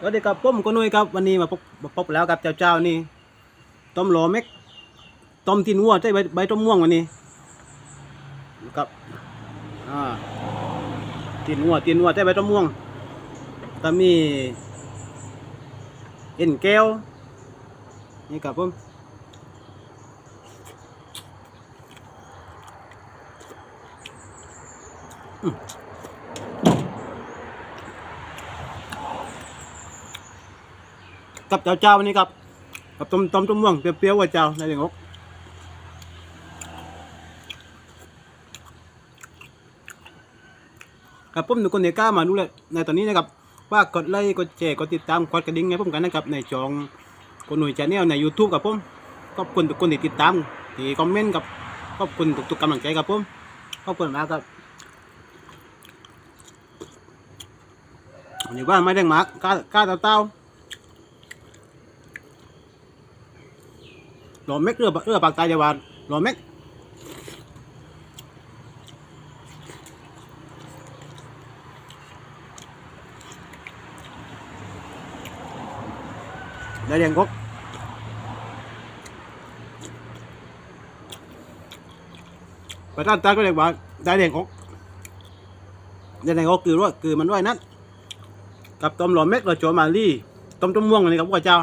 สวัสดีครับผมก็นุ้ยครับวันนี้มาพบมาพบแล้วกับเจ้าเจ้านี่ต้มโหลเม็กต้มทินวัวใช้ใบใบต้มม่วงวันนี้ครับอ่าทินวัวทินวัวใช้ใบต้มม่วงก็มีเอ็นแก้วนี่ครับผม กับเจ้าเจ้าวันนี้ครับกับต้มต้มต้มม่วงเปรี้ยวๆว่าเจ้าในเรื่องอกครับผมทุกคนเนี่ยกล้ามาดูเลยในตอนนี้นะครับว่ากดไลค์กดแชร์กดติดตามกดกระดิ่งให้ผมกันนะครับในจองคนหนุ่ยชาแนลใน YouTube กับผมขอบคุณทุกคนที่ติดตามที่คอมเมนต์กับขอบคุณทุกๆกำลังใจครับผมขอบคุณมากครับอยู่บ้านไม่ได้มากกล้ากล้าเต้าเต้า หล่อเม็กเรือเรือปากตายจังหวัดหล่อเม็กได้เรียงกกประธานตาก็เรียกว่าได้เรียงกกได้เรียงกกคือว่าคือมันด้วยนั่นกับต้มหล่อเม็กเราโจมาลี่ต้มต้มม่วงอันนี้ครับพวกเจ้า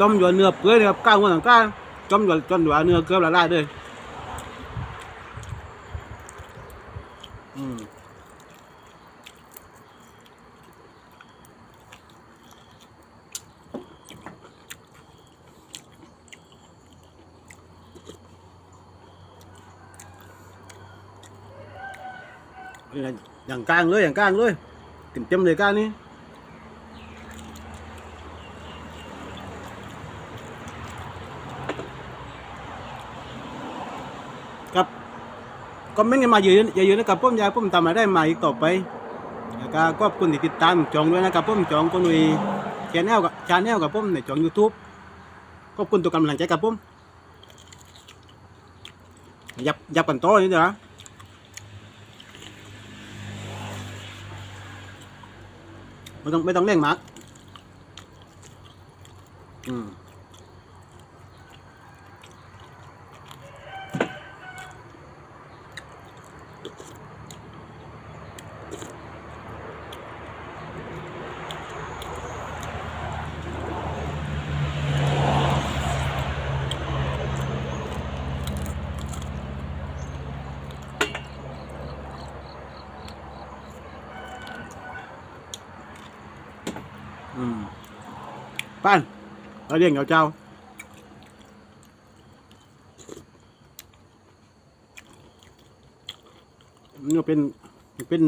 ต้มหยวนเนื้อเปื่อยนะครับก้างหัวหนังก้างต้มหยวนจนหยวนเนื้อเกลือละลายเลยอืมนี่นะอย่างกลางเลยอย่างกลางเลยเต็มเต็มๆเลยกลางนี้ ครับคอมเมนต์กันมาเยอะๆเยอะๆนะครับผมอยากผมทำอะไรได้มาอีกต่อไปแล้วก็ขอบคุณที่ติดตามจองด้วยนะครับผมจองคนนุยชแนลกับชาแนลกับผมในจองยูทูบขอบคุณทุกกำลังใจกับผมยับยับกันโตอนี่เดี๋ยวนะไม่ต้องไม่ต้องเร่งมากอืม อืมป้านเราเรียกเจ้าเจ้ามันก็เป็นเป็น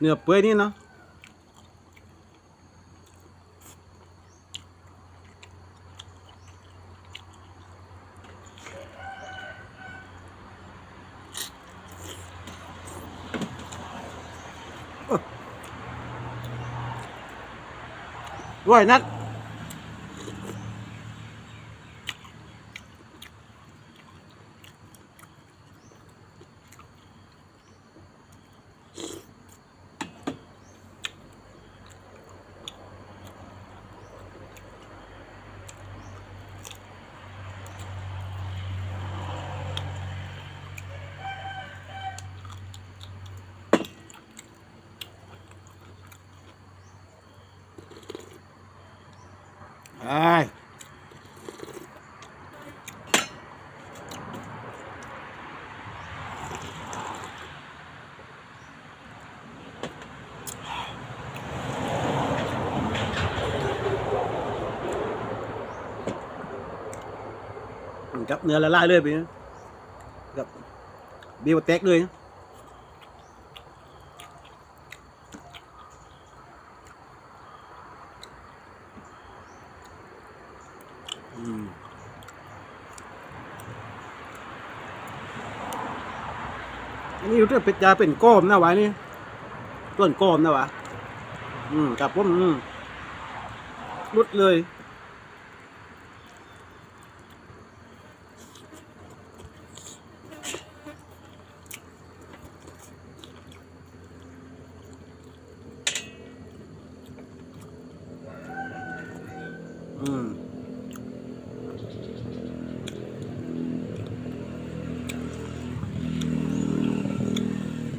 เนื้อเปื่อยนี่เนาะ ด้วยนัด ไอ้ยกับเนื้อละลายเลยไปนะกับบีบเต็กเลยนะอืม นี่อยู่ที่เป็ดยาเป็นก้อมนะวะนี่ต้นก้อมนะวะอืมกับผมอืมรุดเลยอืม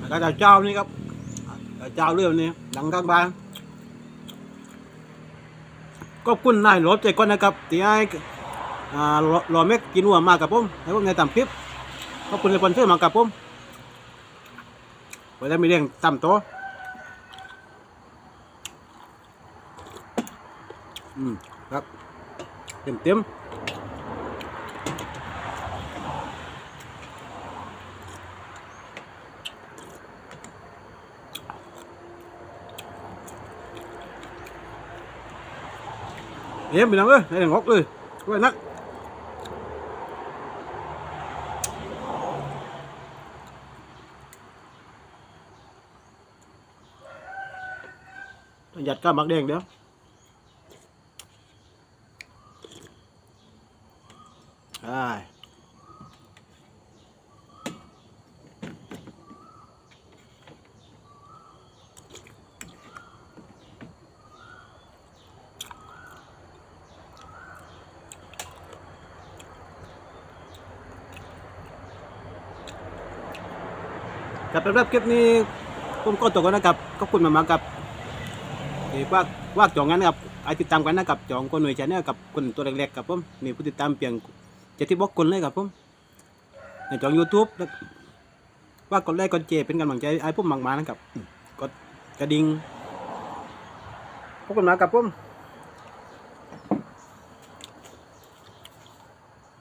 แล้วก็เจ้านี่ครับเจ้าเรื่องนี้ดังข้างบ้านก็คุณนนายรถใจก่อนนะครับที่ให้รอเม็กกินหัวมากับผมให้ผมในตำคลิปก็คุณในคนช่วยมากับผมไว้ได้ไม่เรื่องต่ำโตอืมครับเต็มเต็ม เอ็มไปนังเอ้ยให้งอกเลยไว้นักหยัดก้ามักแดงเดี๋ยว กับสำหรับคลิปนี้ผมก็ตกกันนะครับขอบคุณมากๆกับที่ว่าว่าจองงั้นนะครับไอติดตามกันนะครับจองคนหน่วยชาแนลกับคนตัวเล็กๆกับผมมีผู้ติดตามเพียงเจะที่บอกคนเลยครับผมในช่อง YouTube แล้วว่ากดไลค์กดแชร์เป็นกำลังใจให้ผมมากๆนะครับกดกระดิ่งขอบคุณมากครับผม